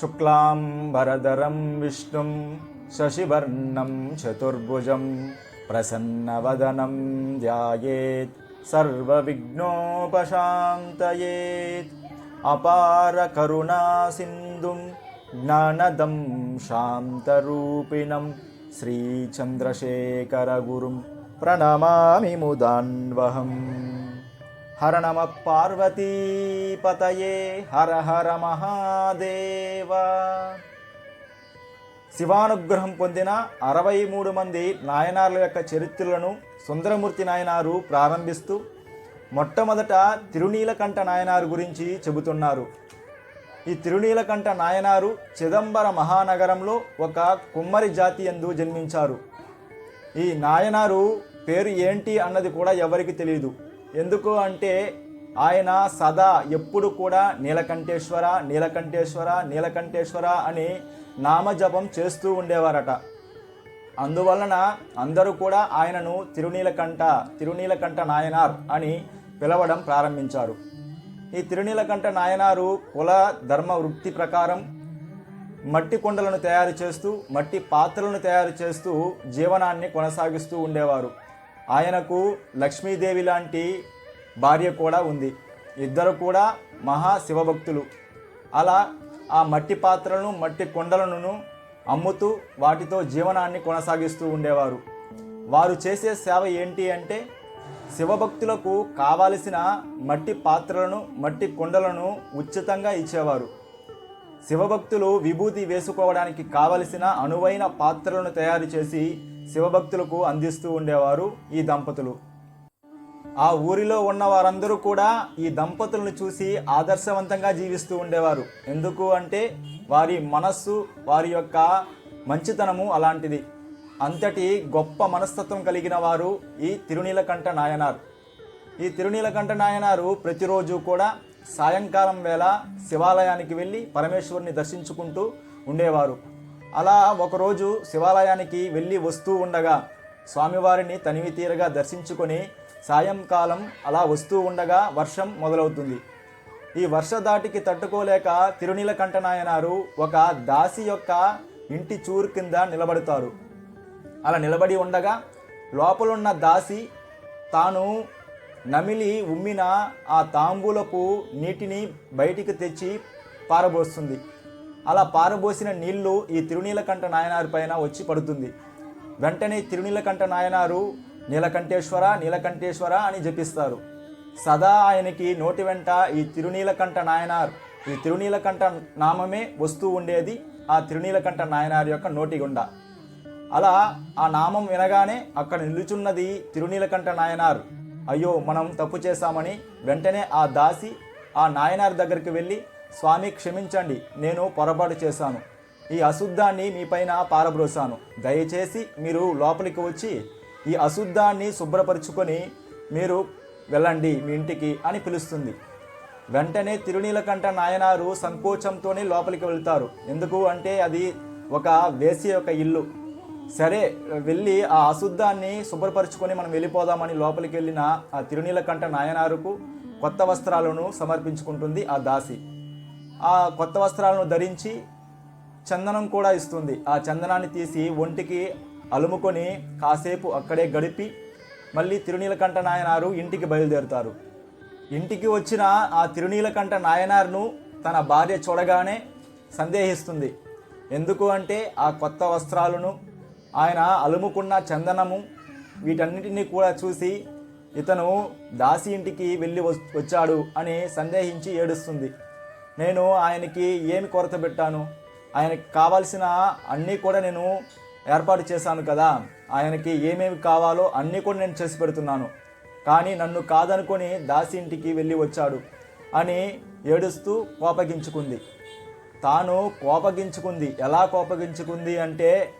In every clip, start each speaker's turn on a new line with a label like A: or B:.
A: शुक्लां भरदरं विष्णुं शशिवर्णं चतुर्भुजं प्रसन्नवदनं ध्यायेत् सर्वविघ्नोपशान्तयेत् अपारकरुणा सिन्धुं ज्ञानदं शान्तरूपिणं श्रीचन्द्रशेखरगुरुं प्रणमामि मुदान्वहम्। హర నమ పార్వతీపతయే హర హర మహాదేవ. శివానుగ్రహం పొందిన అరవై మూడు మంది నాయనార్ల యొక్క చరిత్రలను సుందరమూర్తి నాయనారు ప్రారంభిస్తూ మొట్టమొదట తిరునీలకంఠ నాయనారు గురించి చెబుతున్నారు. ఈ తిరునీలకంఠ నాయనారు చిదంబర మహానగరంలో ఒక కుమ్మరి జాతి యందు జన్మించారు. ఈ నాయనారు పేరు ఏంటి అన్నది కూడా ఎవరికి తెలియదు. ఎందుకు అంటే ఆయన సదా ఎప్పుడు కూడా నీలకంఠేశ్వర నీలకంఠేశ్వర నీలకంఠేశ్వర అని నామజపం చేస్తూ ఉండేవారట. అందువలన అందరూ కూడా ఆయనను తిరునీలకంఠ తిరునీలకంఠ నాయనార్ అని పిలవడం ప్రారంభించారు. ఈ తిరునీలకంఠ నాయనారు కుల ధర్మ వృత్తి ప్రకారం మట్టి కుండలను తయారు చేస్తూ మట్టి పాత్రలను తయారు చేస్తూ జీవనాన్ని కొనసాగిస్తూ ఉండేవారు. ఆయనకు లక్ష్మీదేవి లాంటి భార్య కూడా ఉంది. ఇద్దరు కూడా మహా శివభక్తులు. అలా ఆ మట్టి పాత్రలను మట్టి కొండలను అమ్ముతూ వాటితో జీవనాన్ని కొనసాగిస్తూ ఉండేవారు. వారు చేసే సేవ ఏంటి అంటే శివభక్తులకు కావలసిన మట్టి పాత్రలను మట్టి కుండలను ఉచితంగా ఇచ్చేవారు. శివభక్తులు విభూతి వేసుకోవడానికి కావలసిన అనువైన పాత్రలను తయారు చేసి శివభక్తులకు అందిస్తూ ఉండేవారు ఈ దంపతులు. ఆ ఊరిలో ఉన్న వారందరూ కూడా ఈ దంపతులను చూసి ఆదర్శవంతంగా జీవిస్తూ ఉండేవారు. ఎందుకు అంటే వారి మనస్సు వారి యొక్క మంచితనము అలాంటిది. అంతటి గొప్ప మనస్తత్వం కలిగిన వారు ఈ తిరునీలకంఠ నాయనారు. ఈ తిరునీలకంఠ నాయనారు ప్రతిరోజు కూడా సాయంకాలం వేళ శివాలయానికి వెళ్ళి పరమేశ్వరుని దర్శించుకుంటూ ఉండేవారు. అలా ఒకరోజు శివాలయానికి వెళ్ళి వస్తూ ఉండగా స్వామివారిని తనివి తీరగా దర్శించుకొని సాయంకాలం అలా వస్తూ ఉండగా వర్షం మొదలవుతుంది. ఈ వర్షధాటికి తట్టుకోలేక తిరునీలకంఠ నాయనారు ఒక దాసి యొక్క ఇంటి చూరు కింద నిలబడతారు. అలా నిలబడి ఉండగా లోపలున్న దాసి తాను నమిలి ఉమ్మిన ఆ తాంబూలపు నీటిని బయటికి తెచ్చి పారబోస్తుంది. అలా పారబోసిన నీళ్ళు ఈ తిరునీలకంఠ నాయనారు పైన వచ్చి పడుతుంది. వెంటనే తిరునీలకంఠ నాయనారు నీలకంఠేశ్వర నీలకంఠేశ్వర అని జపిస్తారు. సదా ఆయనకి నోటి వెంట ఈ తిరునీలకంఠ నాయనార్ ఈ తిరునీలకంఠ నామమే వస్తూ ఉండేది ఆ తిరునీలకంఠ నాయనార్ యొక్క నోటి గుండా. అలా ఆ నామం వినగానే అక్కడ నిలుచున్నది తిరునీలకంఠ నాయనార్. అయ్యో మనం తప్పు చేశామని వెంటనే ఆ దాసి ఆ నాయనార్ దగ్గరికి వెళ్ళి స్వామి క్షమించండి నేను పొరపాటు చేశాను. ఈ అశుద్ధాన్ని మీపైన పారబ్రోసాను దయచేసి మీరు లోపలికి వచ్చి ఈ అశుద్ధాన్ని శుభ్రపరుచుకొని మీరు వెళ్ళండి మీ ఇంటికి అని పిలుస్తుంది. వెంటనే తిరునీలకంఠ నాయనారు సంకోచంతోనే లోపలికి వెళ్తారు. ఎందుకు అంటే అది ఒక వేసి యొక్క ఇల్లు. సరే వెళ్ళి ఆ అశుద్ధాన్ని శుభ్రపరుచుకొని మనం వెళ్ళిపోదామని లోపలికి వెళ్ళిన ఆ తిరునీలకంఠ నాయనారుకు కొత్త వస్త్రాలను సమర్పించుకుంటుంది ఆ దాసి. ఆ కొత్త వస్త్రాలను ధరించి చందనం కూడా ఇస్తుంది. ఆ చందనాన్ని తీసి ఒంటికి అలుముకొని కాసేపు అక్కడే గడిపి మళ్ళీ తిరునీలకంఠ నాయనారు ఇంటికి బయలుదేరుతారు. ఇంటికి వచ్చిన ఆ తిరునీలకంఠ నాయనారును తన భార్య చూడగానే సందేహిస్తుంది. ఎందుకు అంటే ఆ కొత్త వస్త్రాలను ఆయన అలుముకున్న చందనము వీటన్నిటినీ కూడా చూసి ఇతను దాసి ఇంటికి వెళ్ళి వచ్చాడు అని సందేహించి ఏడుస్తుంది. నేను ఆయనకి ఏమి కొరత పెట్టాను? ఆయనకి కావాల్సిన అన్నీ కూడా నేను ఏర్పాటు చేశాను కదా. ఆయనకి ఏమేమి కావాలో అన్నీ కూడా నేను చేసి పెడుతున్నాను. కానీ నన్ను కాదనుకొని దాసి ఇంటికి వెళ్ళి వచ్చాడు అని ఏడుస్తూ కోపగించుకుంది. తాను కోపగించుకుంది. ఎలా కోపగించుకుంది అంటే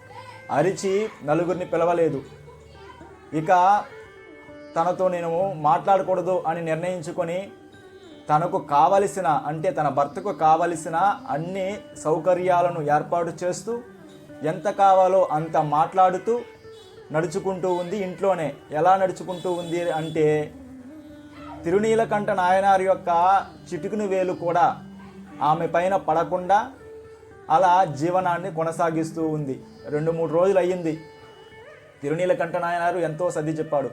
A: అరిచి నలుగురిని పిలవలేదు. ఇక తనతో నేను మాట్లాడకూడదు అని నిర్ణయించుకొని తనకు కావలసిన అంటే తన భర్తకు కావలసిన అన్ని సౌకర్యాలను ఏర్పాటు చేస్తూ ఎంత కావాలో అంత మాట్లాడుతూ నడుచుకుంటూ ఉంది. ఇంట్లోనే ఎలా నడుచుకుంటూ ఉంది అంటే తిరునీలకంఠ నాయనారి యొక్క చిటుకుని వేలు కూడా ఆమె పైన పడకుండా అలా జీవనాన్ని కొనసాగిస్తూ ఉంది. రెండు మూడు రోజులు అయ్యింది. తిరునీలకంఠ నాయనారు ఎంతో సర్ది చెప్పాడు.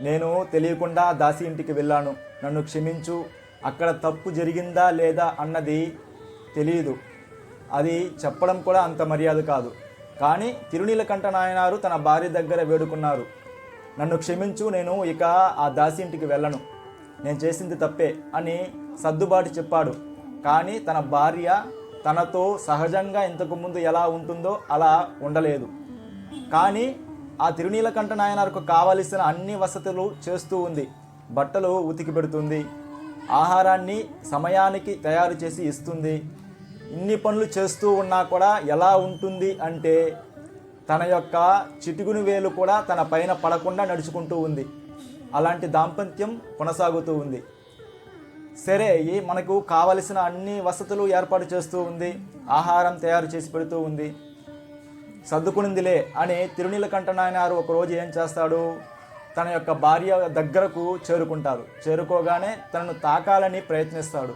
A: నేను తెలియకుండా దాసి ఇంటికి వెళ్ళాను. నన్ను క్షమించు. అక్కడ తప్పు జరిగిందా లేదా అన్నది తెలియదు అది చెప్పడం కూడా అంత మర్యాద కాదు. కానీ తిరునీలకంఠ నాయనారు తన భార్య దగ్గర వేడుకున్నారు. నన్ను క్షమించు నేను ఇక ఆ దాసి ఇంటికి వెళ్ళను. నేను చేసింది తప్పే అని సర్దుబాటు చెప్పాడు. కానీ తన భార్య తనతో సహజంగా ఇంతకుముందు ఎలా ఉంటుందో అలా ఉండలేదు. కానీ ఆ తిరునీలకంఠ నాయనార్కు కావలసిన అన్ని వసతులు చేస్తూ ఉంది. బట్టలు ఉతికి పెడుతుంది ఆహారాన్ని సమయానికి తయారు చేసి ఇస్తుంది. ఇన్ని పనులు చేస్తూ ఉన్నా కూడా ఎలా ఉంటుంది అంటే తన యొక్క చిటుకుని వేలు కూడా తన పైన పడకుండా నడుచుకుంటూ ఉంది. అలాంటి దాంపత్యం కొనసాగుతూ ఉంది. సరే ఈ మనకు కావలసిన అన్ని వసతులు ఏర్పాటు చేస్తూ ఉంది. ఆహారం తయారు చేసి పెడుతూ ఉంది. సర్దుకునిందిలే అని తిరునీలకంఠ నాయనారు ఒకరోజు ఏం చేస్తాడు? తన యొక్క భార్య దగ్గరకు చేరుకుంటారు చేరుకోగానే తనను తాకాలని ప్రయత్నిస్తాడు.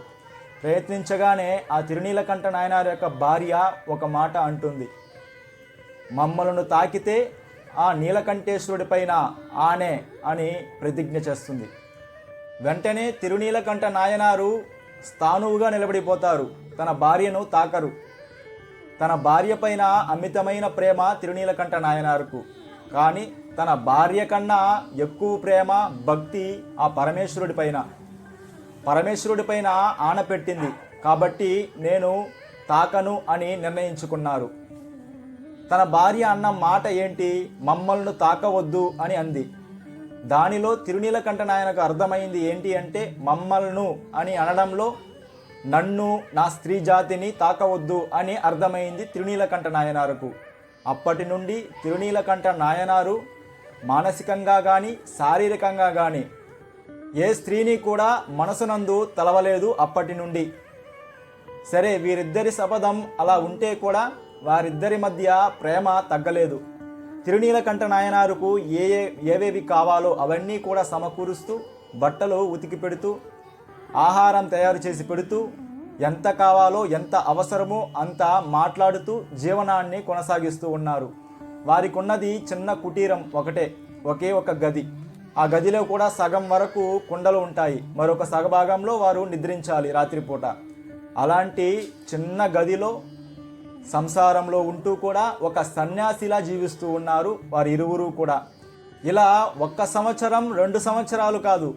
A: ప్రయత్నించగానే ఆ తిరునీలకంఠ నాయనారి యొక్క భార్య ఒక మాట అంటుంది. మమ్మలను తాకితే ఆ నీలకంఠేశ్వరుడి పైన ఆనే అని ప్రతిజ్ఞ చేస్తుంది. వెంటనే తిరునీలకంఠ నాయనారు స్థానువుగా నిలబడిపోతారు. తన భార్యను తాకరు. తన భార్య పైన అమితమైన ప్రేమ తిరునీలకంఠ నాయనారుకు. కానీ తన భార్య కన్నా ఎక్కువ ప్రేమ భక్తి ఆ పరమేశ్వరుడి పైన. పరమేశ్వరుడి పైన ఆనపెట్టింది కాబట్టి నేను తాకను అని నిర్ణయించుకున్నారు. తన భార్య అన్న మాట ఏంటి? మమ్మల్ని తాకవద్దు అని అంది. దానిలో తిరునీలకంఠ నాయనకు అర్థమైంది ఏంటి అంటే మమ్మల్ను అని అనడంలో నన్ను నా స్త్రీ జాతిని తాకవద్దు అని అర్థమైంది తిరునీలకంఠ నాయనారుకు. అప్పటి నుండి తిరునీలకంఠ నాయనారు మానసికంగా కానీ శారీరకంగా కానీ ఏ స్త్రీని కూడా మనసునందు తలవలేదు అప్పటి నుండి. సరే వీరిద్దరి శపథం అలా ఉంటే కూడా వారిద్దరి మధ్య ప్రేమ తగ్గలేదు. తిరునీలకంఠ నాయనారుకు ఏ ఏ ఏవేవి కావాలో అవన్నీ కూడా సమకూరుస్తూ బట్టలు ఉతికి పెడుతూ ఆహారం తయారు చేసి పెడుతూ ఎంత కావాలో ఎంత అవసరమో అంత మాట్లాడుతూ జీవనాన్ని కొనసాగిస్తూ ఉన్నారు. వారికి ఉన్నది చిన్న కుటీరం ఒకటే ఒకే ఒక గది. ఆ గదిలో కూడా సగం వరకు కుండలు ఉంటాయి. మరొక సగభాగంలో వారు నిద్రించాలి రాత్రిపూట. అలాంటి చిన్న గదిలో సంసారంలో ఉంటూ కూడా ఒక సన్యాసిలా జీవిస్తూ ఉన్నారు వారి ఇరువురు కూడా. ఇలా ఒక్క సంవత్సరం రెండు సంవత్సరాలు కాదు.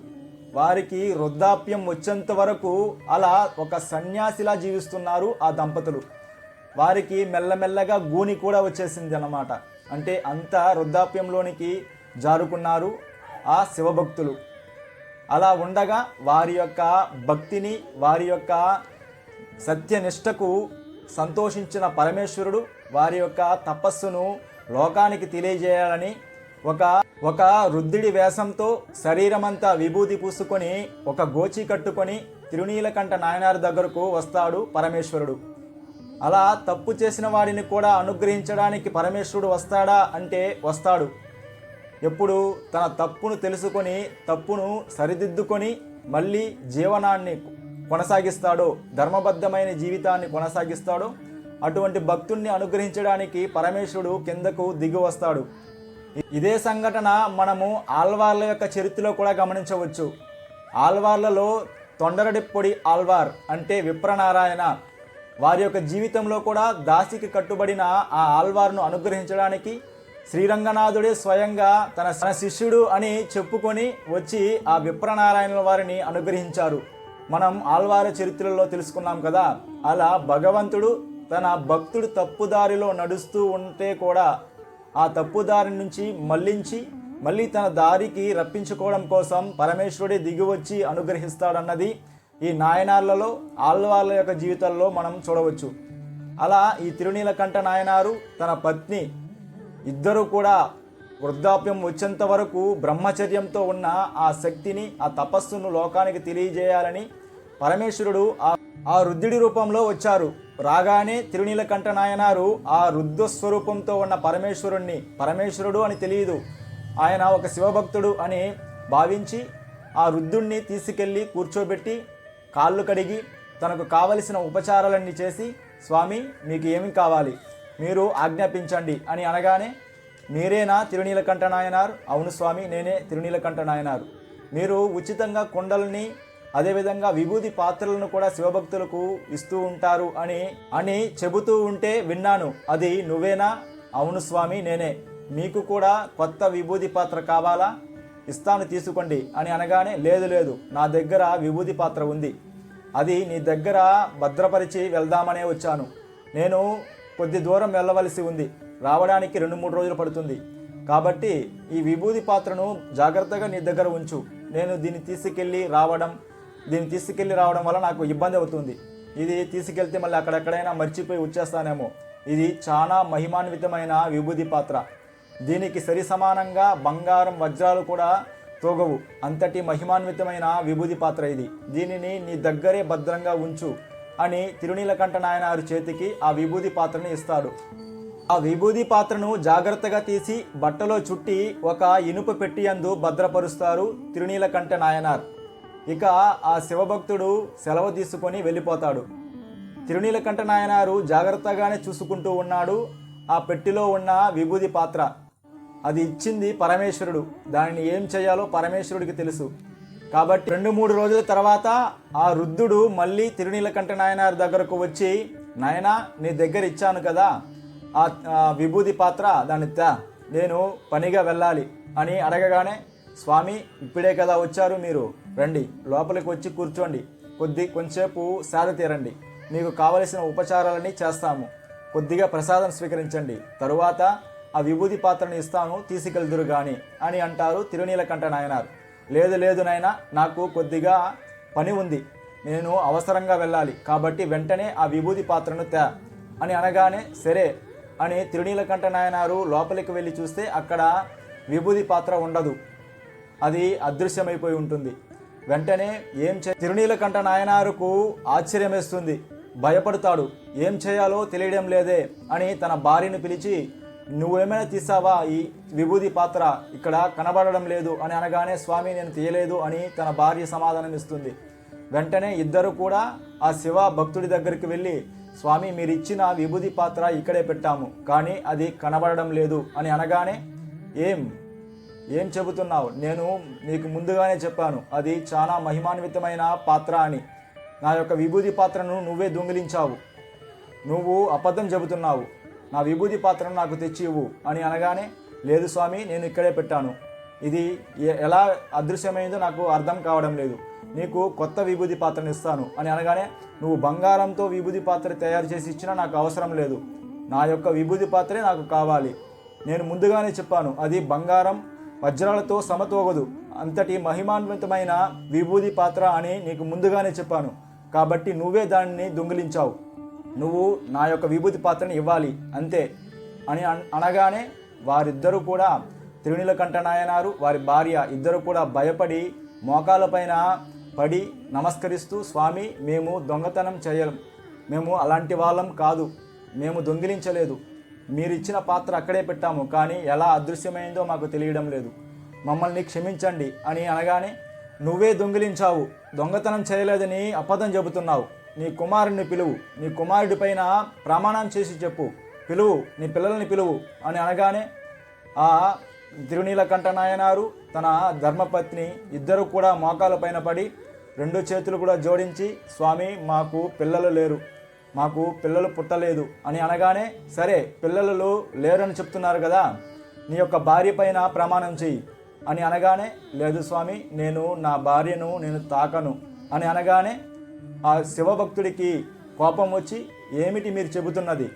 A: వారికి వృద్ధాప్యం వచ్చేంత వరకు అలా ఒక సన్యాసిలా జీవిస్తున్నారు ఆ దంపతులు. వారికి మెల్లమెల్లగా గూని కూడా వచ్చేసింది అన్నమాట అంటే అంత వృద్ధాప్యంలోనికి జారుకున్నారు ఆ శివభక్తులు. అలా ఉండగా వారి యొక్క భక్తిని వారి యొక్క సత్యనిష్టకు సంతోషించిన పరమేశ్వరుడు వారి యొక్క తపస్సును లోకానికి తెలియజేయాలని ఒక ఒక రుద్దిడి వేషంతో శరీరమంతా విభూతి పూసుకొని ఒక గోచి కట్టుకొని తిరునీలకంఠ నాయనార్ దగ్గరకు వస్తాడు పరమేశ్వరుడు. అలా తప్పు చేసిన వాడిని కూడా అనుగ్రహించడానికి పరమేశ్వరుడు వస్తాడా అంటే వస్తాడు. ఎప్పుడు తన తప్పును తెలుసుకొని తప్పును సరిదిద్దుకొని మళ్ళీ జీవనాన్ని కొనసాగిస్తాడో ధర్మబద్ధమైన జీవితాన్ని కొనసాగిస్తాడో అటువంటి భక్తుణ్ణి అనుగ్రహించడానికి పరమేశ్వరుడు కిందకు దిగి వస్తాడు. ఇదే సంఘటన మనము ఆల్వార్ల యొక్క చరిత్రలో కూడా గమనించవచ్చు. ఆల్వార్లలో తొండరడిప్పొడి ఆల్వార్ అంటే విప్రనారాయణ. వారి యొక్క జీవితంలో కూడా దాసికి కట్టుబడిన ఆ ఆల్వార్ను అనుగ్రహించడానికి శ్రీరంగనాథుడే స్వయంగా తన తన శిష్యుడు అని చెప్పుకొని వచ్చి ఆ విప్రనారాయణుల వారిని అనుగ్రహించారు. మనం ఆల్వార చరిత్రలో తెలుసుకున్నాం కదా అలా భగవంతుడు తన భక్తుడు తప్పుదారిలో నడుస్తూ ఉంటే కూడా ఆ తప్పుదారి నుంచి మళ్ళించి మళ్ళీ తన దారికి రప్పించుకోవడం కోసం పరమేశ్వరుడే దిగివచ్చి అనుగ్రహిస్తాడన్నది ఈ నాయనార్లలో ఆళ్వార్ల యొక్క జీవితాల్లో మనం చూడవచ్చు. అలా ఈ తిరునీలకంఠ నాయనారు తన పత్ని ఇద్దరు కూడా వృద్ధాప్యం వచ్చేంత వరకు బ్రహ్మచర్యంతో ఉన్న ఆ శక్తిని ఆ తపస్సును లోకానికి తెలియజేయాలని పరమేశ్వరుడు ఆ ఆ రుద్రుడి రూపంలో వచ్చారు. రాగానే తిరునీలకంఠ నాయనారు ఆ రుద్ర స్వరూపంతో ఉన్న పరమేశ్వరుణ్ణి పరమేశ్వరుడు అని తెలియదు. ఆయన ఒక శివభక్తుడు అని భావించి ఆ రుద్రుణ్ణి తీసుకెళ్ళి కూర్చోబెట్టి కాళ్ళు కడిగి తనకు కావలసిన ఉపచారాలన్నీ చేసి స్వామి మీకు ఏమి కావాలి? మీరు ఆజ్ఞాపించండి అని అనగానే మీరేనా తిరునీలకంఠ నాయనారు. అవును స్వామి నేనే తిరునీలకంఠ నాయనారు. మీరు ఉచితంగా కొండల్ని అదేవిధంగా విభూది పాత్రలను కూడా శివభక్తులకు ఇస్తూ ఉంటారు అని అని చెబుతూ ఉంటే విన్నాను. అది నువ్వేనా? అవును స్వామి నేనే. మీకు కూడా కొత్త విభూది పాత్ర కావాలా? ఇస్తాను తీసుకోండి అని అనగానే లేదు లేదు నా దగ్గర విభూది పాత్ర ఉంది. అది నీ దగ్గర భద్రపరిచి వెళ్దామనే వచ్చాను. నేను కొద్ది దూరం వెళ్ళవలసి ఉంది. రావడానికి రెండు మూడు రోజులు పడుతుంది. కాబట్టి ఈ విభూది పాత్రను జాగ్రత్తగా నీ దగ్గర ఉంచు. నేను దీన్ని తీసుకెళ్ళి రావడం దీన్ని తీసుకెళ్ళి రావడం వల్ల నాకు ఇబ్బంది అవుతుంది. ఇది తీసుకెళ్తే మళ్ళీ అక్కడెక్కడైనా మర్చిపోయి వచ్చేస్తానేమో. ఇది చాలా మహిమాన్వితమైన విభూది పాత్ర. దీనికి సరి సమానంగా బంగారం వజ్రాలు కూడా తోగవు. అంతటి మహిమాన్వితమైన విభూది పాత్ర ఇది. దీనిని నీ దగ్గరే భద్రంగా ఉంచు అని తిరునీలకంఠ నాయనారు చేతికి ఆ విభూది పాత్రని ఇస్తాడు. ఆ విభూది పాత్రను జాగ్రత్తగా తీసి బట్టలో చుట్టి ఒక ఇనుప పెట్టి అందు భద్రపరుస్తారు తిరునీలకంఠ నాయనార్. ఇక ఆ శివభక్తుడు సెలవు తీసుకొని వెళ్ళిపోతాడు. తిరునీలకంఠ నాయనారు జాగ్రత్తగానే చూసుకుంటూ ఉన్నాడు. ఆ పెట్టిలో ఉన్న విభూది పాత్ర అది ఇచ్చింది పరమేశ్వరుడు. దానిని ఏం చేయాలో పరమేశ్వరుడికి తెలుసు. కాబట్టి రెండు మూడు రోజుల తర్వాత ఆ వృద్ధుడు మళ్ళీ తిరునీలకంఠ నాయనార్ దగ్గరకు వచ్చి నాయనా నీ దగ్గర ఇచ్చాను కదా. ఆ విభూతి విభూది పాత్ర దాని తా నేను పనిగా వెళ్ళాలి అని అడగగానే స్వామి ఇప్పుడే కదా వచ్చారు మీరు. రండి లోపలికి వచ్చి కూర్చోండి. కొద్ది కొంచెంసేపు సేద తీరండి. మీకు కావలసిన ఉపచారాలని చేస్తాము. కొద్దిగా ప్రసాదం స్వీకరించండి. తరువాత ఆ విభూది పాత్రను ఇస్తాను తీసుకెళ్దురు గాని అని అంటారు తిరునీలకంఠ నాయనారు. లేదు లేదు నాయన నాకు కొద్దిగా పని ఉంది. నేను అవసరంగా వెళ్ళాలి. కాబట్టి వెంటనే ఆ విభూది పాత్రను తే అని అనగానే సరే అని తిరునీలకంఠ నాయనారు లోపలికి వెళ్ళి చూస్తే అక్కడ విభూది పాత్ర ఉండదు. అది అదృశ్యమైపోయి ఉంటుంది. వెంటనే ఏం చే తిరునీలకంఠ నాయనారుకు ఆశ్చర్యమేస్తుంది. భయపడతాడు. ఏం చేయాలో తెలియడం లేదే అని తన భార్యను పిలిచి నువ్వేమైనా తీసావా ఈ విభూది పాత్ర? ఇక్కడ కనబడడం లేదు అని అనగానే స్వామి నేను తీయలేదు అని తన భార్య సమాధానం ఇస్తుంది. వెంటనే ఇద్దరు కూడా ఆ శివ భక్తుడి దగ్గరికి వెళ్ళి స్వామి మీరు ఇచ్చిన విభూది పాత్ర ఇక్కడే పెట్టాము కానీ అది కనబడడం లేదు అని అనగానే ఏం? ఏం చెబుతున్నావు? నేను నీకు ముందుగానే చెప్పాను అది చాలా మహిమాన్వితమైన పాత్ర అని. నా యొక్క విభూది పాత్రను నువ్వే దొంగిలించావు. నువ్వు అబద్ధం చెబుతున్నావు. నా విభూది పాత్రను నాకు తెచ్చి ఇవ్వు అని అనగానే లేదు స్వామి నేను ఇక్కడే పెట్టాను. ఇది ఎలా అదృశ్యమైందో నాకు అర్థం కావడం లేదు. నీకు కొత్త విభూది పాత్రను ఇస్తాను అని అనగానే నువ్వు బంగారంతో విభూది పాత్ర తయారు చేసి ఇచ్చినా నాకు అవసరం లేదు. నా యొక్క విభూది పాత్రే నాకు కావాలి. నేను ముందుగానే చెప్పాను అది బంగారం వజ్రాలతో సమతోగదు. అంతటి మహిమాన్వితమైన విభూది పాత్ర అని నీకు ముందుగానే చెప్పాను. కాబట్టి నువ్వే దాన్ని దొంగిలించావు. నువ్వు నా యొక్క విభూతి పాత్రని ఇవ్వాలి అంతే. అని అన్- అనగానే వారిద్దరూ కూడా తిరునీలకంఠ నాయనారు వారి భార్య ఇద్దరు కూడా భయపడి మోకాలపైన పడి నమస్కరిస్తూ స్వామి మేము దొంగతనం చేయం మేము అలాంటి వాళ్ళం కాదు. మేము దొంగిలించలేదు. మీరు ఇచ్చిన పాత్ర అక్కడే పెట్టాము కానీ ఎలా అదృశ్యమైందో మాకు తెలియడం లేదు. మమ్మల్ని క్షమించండి అని అనగానే నువ్వే దొంగిలించావు. దొంగతనం చేయలేదని అబద్ధం చెబుతున్నావు. నీ కుమారుడిని పిలువు. నీ కుమారుడి పైన ప్రమాణం చేసి చెప్పు. పిలువు నీ పిల్లల్ని పిలువు అని అనగానే ఆ తిరునీలకంఠ నాయనారు తన ధర్మపత్ని ఇద్దరు కూడా మోకాల పైన పడి రెండు చేతులు కూడా జోడించి స్వామి మాకు పిల్లలు లేరు. మాకు పిల్లలు పుట్టలేదు. అని అనగానే సరే పిల్లలు లేరని చెప్తున్నారు కదా నీ యొక్క భార్య పైన ప్రమాణం చెయ్యి. అని అనగానే లేదు స్వామి నేను నా భార్యను నేను తాకను. అని అనగానే ఆ శివభక్తుడికి కోపం వచ్చి ఏమిటి మీరు చెబుతున్నది?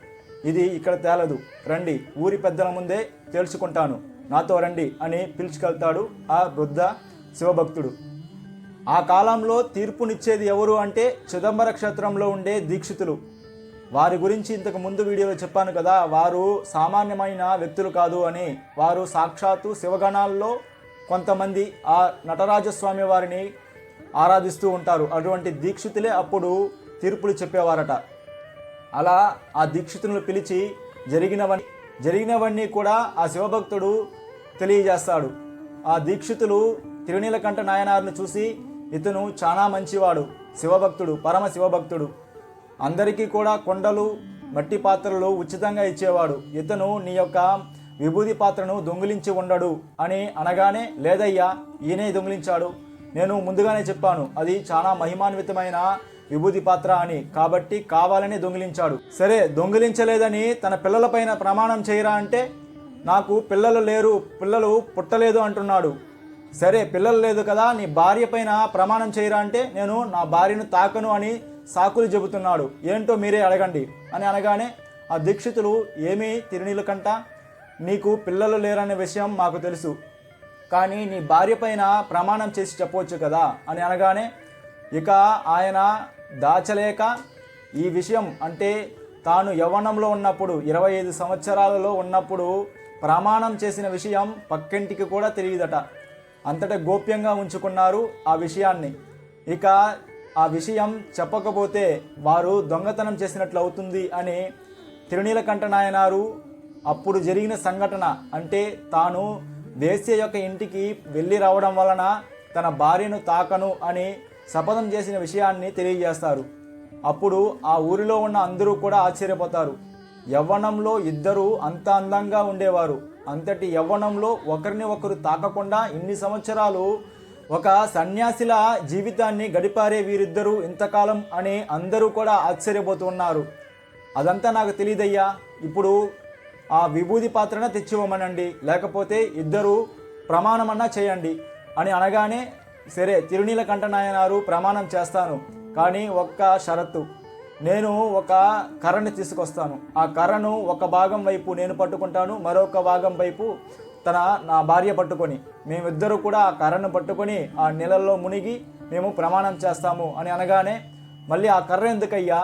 A: ఇది ఇక్కడ తేలదు. రండి ఊరి పెద్దల ముందే తేల్చుకుంటాను. నాతో రండి అని పిలుచుకెళ్తాడు ఆ వృద్ధ శివభక్తుడు. ఆ కాలంలో తీర్పునిచ్చేది ఎవరు అంటే చిదంబర క్షేత్రంలో ఉండే దీక్షితులు. వారి గురించి ఇంతకు ముందు వీడియోలో చెప్పాను కదా వారు సామాన్యమైన వ్యక్తులు కాదు అని. వారు సాక్షాత్తు శివగణాల్లో కొంతమంది ఆ నటరాజస్వామి వారిని ఆరాధిస్తూ ఉంటారు. అటువంటి దీక్షితులే అప్పుడు తీర్పులు చెప్పేవారట. అలా ఆ దీక్షితులను పిలిచి జరిగినవన్నీ జరిగినవన్నీ కూడా ఆ శివభక్తుడు తెలియజేస్తాడు. ఆ దీక్షితులు తిరునీలకంఠ నాయనార్ని చూసి ఇతను చాలా మంచివాడు శివభక్తుడు పరమ శివభక్తుడు. అందరికీ కూడా కొండలు మట్టి పాత్రలు ఉచితంగా ఇచ్చేవాడు. ఇతను నీ యొక్క విభూది పాత్రను దొంగిలించి ఉండడు అని అనగానే లేదయ్యా ఈయనే దొంగిలించాడు. నేను ముందుగానే చెప్పాను అది చాలా మహిమాన్వితమైన విభూది పాత్ర అని. కాబట్టి కావాలని దొంగిలించాడు. సరే దొంగిలించలేదని తన పిల్లలపైన ప్రమాణం చేయరా అంటే నాకు పిల్లలు లేరు పిల్లలు పుట్టలేదు అంటున్నాడు. సరే పిల్లలు లేదు కదా నీ భార్య పైన ప్రమాణం చేయరా అంటే నేను నా భార్యను తాకను అని సాకులు చెబుతున్నాడు. ఏంటో మీరే అడగండి అని అనగానే ఆ దీక్షితులు ఏమీ తిరునీలు కంట నీకు పిల్లలు లేరనే విషయం మాకు తెలుసు. కానీ నీ భార్య పైన ప్రమాణం చేసి చెప్పవచ్చు కదా అని అనగానే ఇక ఆయన దాచలేక ఈ విషయం అంటే తాను యవ్వనంలో ఉన్నప్పుడు ఇరవై ఐదు సంవత్సరాలలో ఉన్నప్పుడు ప్రమాణం చేసిన విషయం పక్కింటికి కూడా తెలియదట. అంతటా గోప్యంగా ఉంచుకున్నారు ఆ విషయాన్ని. ఇక ఆ విషయం చెప్పకపోతే వారు దొంగతనం చేసినట్లు అవుతుంది అని తిరునీలకంఠ నాయనారు అప్పుడు జరిగిన సంఘటన అంటే తాను వేశ్య యొక్క ఇంటికి వెళ్ళి రావడం వలన తన భార్యను తాకను అని శపథం చేసిన విషయాన్ని తెలియజేస్తారు. అప్పుడు ఆ ఊరిలో ఉన్న అందరూ కూడా ఆశ్చర్యపోతారు. యవ్వనంలో ఇద్దరు అంత అందంగా ఉండేవారు. అంతటి యవ్వనంలో ఒకరిని ఒకరు తాకకుండా ఇన్ని సంవత్సరాలు ఒక సన్యాసిల జీవితాన్ని గడిపారే వీరిద్దరూ ఇంతకాలం అని అందరూ కూడా ఆశ్చర్యపోతున్నారు అదంతా నాకు తెలియదయ్యా ఇప్పుడు ఆ విభూది పాత్రన తెచ్చివ్వమనండి. లేకపోతే ఇద్దరు ప్రమాణమన్నా చేయండి అని అనగానే సరే తిరునీలకంఠ నాయనారు ప్రమాణం చేస్తాను కానీ ఒక్క షరతు. నేను ఒక కర్రని తీసుకొస్తాను. ఆ కర్రను ఒక భాగం వైపు నేను పట్టుకుంటాను మరొక భాగం వైపు తన నా భార్య పట్టుకొని. మేమిద్దరూ కూడా ఆ కర్రను పట్టుకొని ఆ నీళ్ళల్లో మునిగి మేము ప్రమాణం చేస్తాము అని అనగానే మళ్ళీ ఆ కర్ర ఎందుకయ్యా?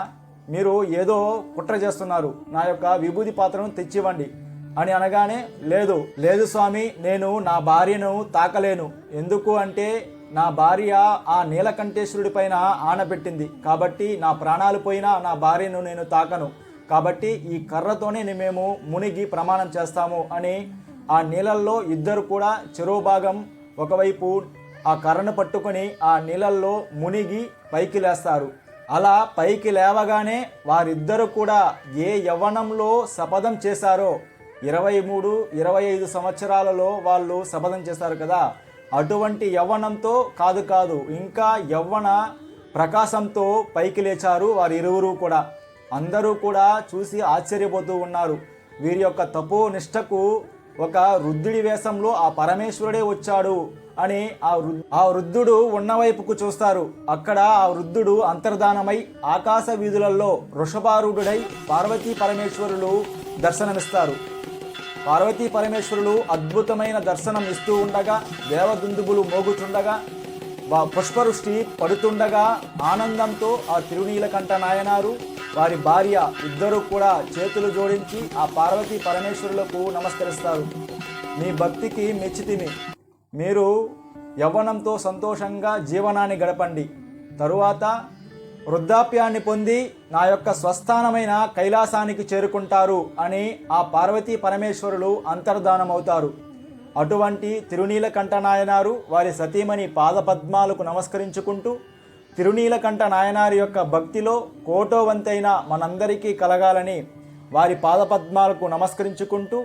A: మీరు ఏదో కుట్ర చేస్తున్నారు. నా యొక్క విభూది పాత్రను తెచ్చివ్వండి. అని అనగానే లేదు లేదు స్వామి నేను నా భార్యను తాకలేను. ఎందుకు అంటే నా భార్య ఆ నీలకంఠేశ్వరుడి పైన ఆనబెట్టింది కాబట్టి నా ప్రాణాలు పోయినా నా భార్యను నేను తాకను. కాబట్టి ఈ కర్రతోనే మేము మునిగి ప్రమాణం చేస్తాము అని ఆ నీళ్ళల్లో ఇద్దరు కూడా చెరువు భాగం ఒకవైపు ఆ కర్రను పట్టుకొని ఆ నీళ్ళల్లో మునిగి పైకి లేస్తారు. అలా పైకి లేవగానే వారిద్దరు కూడా ఏ యవ్వనంలో శపథం చేశారో ఇరవై మూడు ఇరవై ఐదు సంవత్సరాలలో వాళ్ళు శపథం చేశారు కదా. అటువంటి యవ్వనంతో కాదు కాదు ఇంకా యవ్వన ప్రకాశంతో పైకి లేచారు వారి ఇరువురు కూడా. అందరూ కూడా చూసి ఆశ్చర్యపోతూ ఉన్నారు. వీరి యొక్క తపో నిష్టకు ఒక వృద్ధుడి వేషంలో ఆ పరమేశ్వరుడే వచ్చాడు. అని ఆ వృ- ఆ వృద్ధుడు ఉన్నవైపుకు చూస్తారు. అక్కడ ఆ వృద్ధుడు అంతర్ధానమై ఆకాశ వీధులలో వృషభారూఢుడై పార్వతీ పరమేశ్వరులు దర్శనమిస్తారు. పార్వతీ పరమేశ్వరులు అద్భుతమైన దర్శనం ఇస్తూ ఉండగా దేవదుందుబులు మోగుతుండగా వా పుష్పవృష్టి పడుతుండగా ఆనందంతో ఆ తిరునీలకంఠ నాయనారు వారి భార్య ఇద్దరు కూడా చేతులు జోడించి ఆ పార్వతీ పరమేశ్వరులకు నమస్కరిస్తారు. మీ భక్తికి మెచ్చితిమి మీరు యవ్వనంతో సంతోషంగా జీవనాన్ని గడపండి. తరువాత వృద్ధాప్యాన్ని పొంది నా యొక్క స్వస్థానమైన కైలాసానికి చేరుకుంటారు అని ఆ పార్వతీ పరమేశ్వరులు అంతర్ధానమవుతారు. అటువంటి తిరునీలకంఠ నాయనారు వారి సతీమణి పాదపద్మాలకు నమస్కరించుకుంటూ తిరునీలకంఠ నాయనారి యొక్క భక్తిలో కోటోవంతైన మనందరికీ కలగాలని వారి పాదపద్మాలకు నమస్కరించుకుంటూ